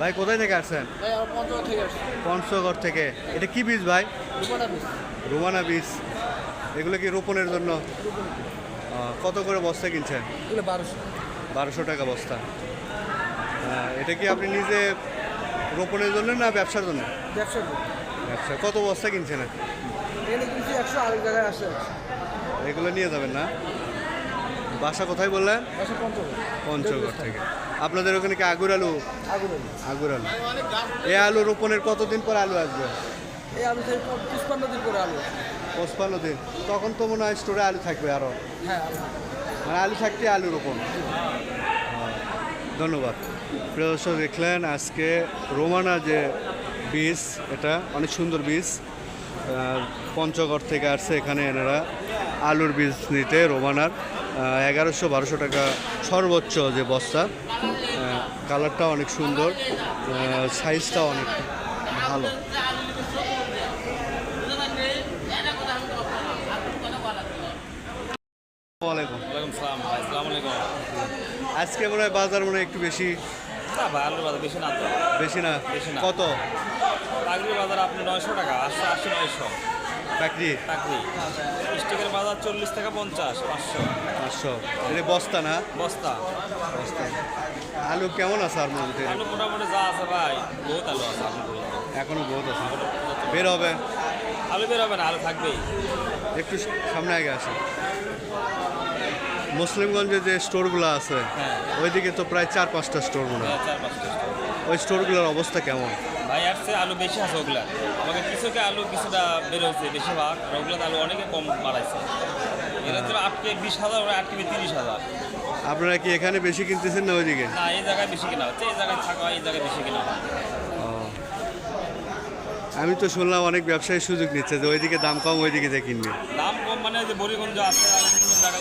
ভাই কোথায় থেকে আসছেন? পঞ্চগড় থেকে এটা কি বীজ ভাই? রোমানা বীজ। এগুলো কি রোপণের জন্য? কত করে বস্তা কিনছেন? বারোশো। টাকা বস্তা। এটা কি আপনি নিজে রোপণের জন্য না ব্যবসার জন্য? ব্যবসা কত বস্তা কিনছেন? এগুলো নিয়ে যাবেন না? বাসা কোথায় বললেন? পঞ্চগড় থেকে। আপনাদের ওখানে কি আগুর আলু? আগুর আলু। এই আলু। রোপণের কতদিন পর আলু আসবে? এই আলু থেকে দিন আলু পঁচপান্ন দিন। তখন তো মনে হয় স্টোরে আলু থাকবে আরও হ্যাঁ মানে আলু থাকতে আলু রোপণ। ধন্যবাদ। প্রিয় দেখলেন আজকে রোমানা যে বীজ এটা অনেক সুন্দর বীজ। পঞ্চগড় থেকে আসছে এখানে এনারা আলুর বীজ নিতে রোমানার। এগারোশো বারোশো টাকা সর্বোচ্চ যে বস্তা। কালারটা অনেক সুন্দর সাইজটা অনেক ভালো। আজকে মনে হয় বাজার মনে হয় একটু বেশি বেশি না বেশি না? কত? বাজার আপনি নয়শো টাকা আটশো আশি নয়শো। স্টিকের বাজার চল্লিশ টাকা পঞ্চাশ পাঁচশো। পাঁচশো। এটা বস্তা না? বস্তা। বস্তা। আলু কেমন আছে আর মধ্যে? আলু মোটামুটি যা আছে ভাই বহুত আলু আছে এখনও বহুত আছে? বের হবে? আলু বের হবে না আলু থাকবেই। একটু সামনে আগে আসে। মুসলিমগঞ্জে যে স্টোরগুলো আছে হ্যাঁ। ওইদিকে তো প্রায় চার পাঁচটা স্টোর মনে হয়। হ্যাঁ, ওই স্টোরগুলোর অবস্থা কেমন? ভাই আসছে আলু বেশি আছে ওগুলা। আমাকে কিছুকে আলু কিছুটা বেরোচ্ছে বেশিরভাগ আর ওগুলাতে আলু অনেকে কম বাড়াইছে। এটা তো আটকে বিশ হাজার ওরা আটকে তিরিশ হাজার। আপনারা কি এখানে বেশি কিনতেছেন না ওইদিকে? না এই জায়গায় বেশি কেনা হচ্ছে এই জায়গায় থাকা এই জায়গায় বেশি কেনা হয়। আমি তো শুনলাম অনেক ব্যবসায়ী সুযোগ নিচ্ছে যে ওইদিকে দাম কম ওইদিকে যে কিনবে। দাম কম মানে যে বরিগঞ্জ আছে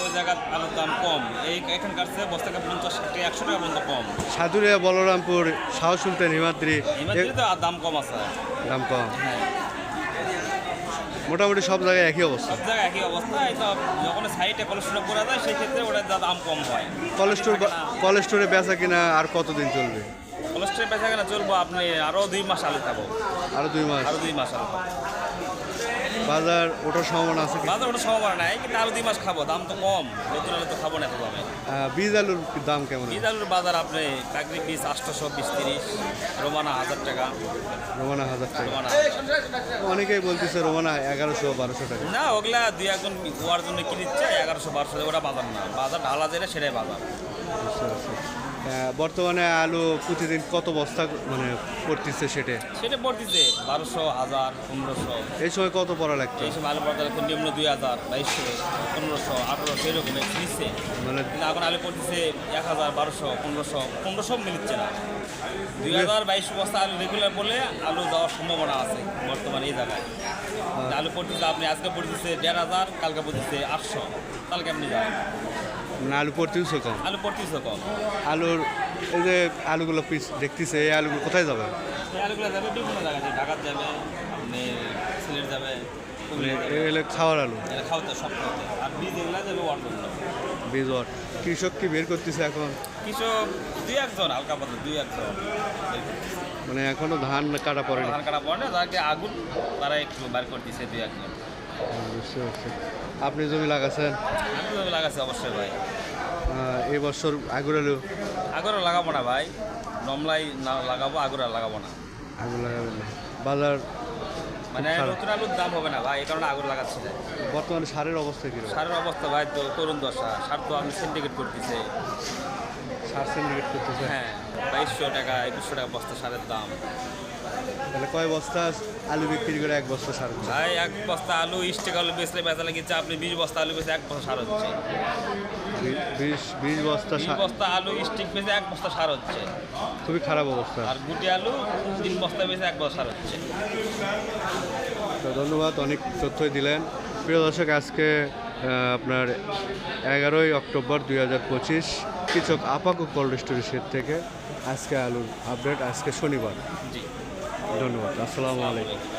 ওই আলুর দাম কম। এই এখানকার চেয়ে বস্তাকে পঞ্চাশ ষাট টাকা একশো টাকা পর্যন্ত কম। সাধুরিয়া বলরামপুর শাহ সুলতান হিমাদ্রি দাম কম আছে। দাম কম। হ্যাঁ। মোটামুটি সব জায়গায় একই অবস্থা। সব জায়গায় একই অবস্থা যখন কোলেস্ট্রল করা যায় সেই ক্ষেত্রে ওটার দাম কম হয়। কলেস্টোর কলেস্টোরে বেচা কিনা আর কতদিন চলবে? কোলেস্ট্রল বেচা কেনা চলবো আপনি আরও দুই মাস আলু খাব। আরও দুই মাস? আরও দুই মাস আলু বাজার ওঠার সম্ভাবনা আছে বাজার ওটা সম্ভাবনা নাই কিন্তু আরও দুই মাস খাব দাম তো কম। নতুন আলু তো খাব না এতভাবে। আহ, বীজ আলুর দাম কেমন বীজ আলুর বাজার আপনি কাকরি বীজ আটশোশো বিশ তিরিশ রোমানা হাজার টাকা। রোমানা হাজার টাকা। রোমানা। অনেকেই বলতেছে রোমানা এগারোশো বারোশো টাকা। না ওগুলা দুই একজন হওয়ার জন্য কিনিচ্ছে এগারোশো বারোশো ওটা বাজার না। বাজার ঢালা যেটা সেটাই বাজার। পারছি। আহ, বর্তমানে আলু প্রতিদিন কত বস্তা মানে পড়তেছে সেটে? সেটা পড়তেছে বারোশো হাজার পনেরোশো। এই সময় কত পড়া লাগতো? সময় আলু বাজার এখন নিম্ন দুই হাজার বাইশশো পনেরোশো আঠারোশো এরকম নিচ্ছে। মানে এখন আলু পড়তেছে এক হাজার বারোশো পনেরোশো পনেরোশো মিলছে না। দুই হাজার বাইশশো বস্তা আলু রেগুলার বলে আলু যাওয়ার সম্ভাবনা আছে বর্তমানে এই জায়গায়। আলু পড়তেছে আপনি আজকে পড়তেছে দেড় হাজার কালকে পড়তেছে আটশো। কালকে আপনি যায়? মানে আলু পড়তেছে কম আলু পড়তেছে কম আলুর এই যে আলুগুলো পিস দেখতেছে এই আলুগুলো কোথায় যাবে? এই আলুগুলো যাবে বিভিন্ন জায়গায় ঢাকার যাবে আপনি সিলেট যাবে এগুলো খাওয়ার আলু। খাওয়াতে সব খাওয়াতে। আর বীজ এগুলো যাবে বীজ ওয়াট। কৃষক কি বের করতেছে এখন? কিছু দুই একজন হালকা পাতলা দুই একজন মানে এখনও ধান কাটা পড়েনি? ধান কাটা পড়ে না যাকে আগুন তারা একটু বার করতেছে দুই একজন। বুঝতে পারছি। আপনি জমি লাগাছেন? আমি তো লাগাচ্ছি অবশ্যই ভাই। এবছর এই বছর আগুর আলু লাগাবো না ভাই। নমলাই না লাগাবো আগুরা লাগাবো না। আগুন লাগাবেন না। বাজার মানে। নতুন আলুর দাম হবে না ভাই এই কারণে আগর লাগাচ্ছে বর্তমানে সারের অবস্থা কী সারের অবস্থা ভাই তো তরুণ দশা। সার তো আপনি সিন্ডিকেট করতেছে। সার সিন্ডিকেট করতেছে। হ্যাঁ বাইশশো টাকা একুশশো টাকা বস্তা সারের দাম। তাহলে কয় বস্তা আলু বিক্রি করে এক বস্তা সার হচ্ছে? ভাই এক বস্তা আলু স্টিক আলু বেচলে বেচা লাগিচ্ছে আপনি বিশ বস্তা আলু বেচে এক বস্তা সার হচ্ছে। বিশ বিশ বস্তা বস্তা আলু স্টিক বেচে এক বস্তা সার হচ্ছে। খুবই খারাপ অবস্থা। আর গুটি আলু তিন বস্তা বেচে এক বস্তা সার হচ্ছে। তো ধন্যবাদ অনেক তথ্যই দিলেন। প্রিয় দর্শক আজকে আপনার এগারোই অক্টোবর দুই হাজার পঁচিশ কৃষক আপাকু কোল্ড স্টোরেজের থেকে আজকে আলুর আপডেট আজকে শনিবার। জি। ধন্যবাদ আসসালামু আলাইকুম।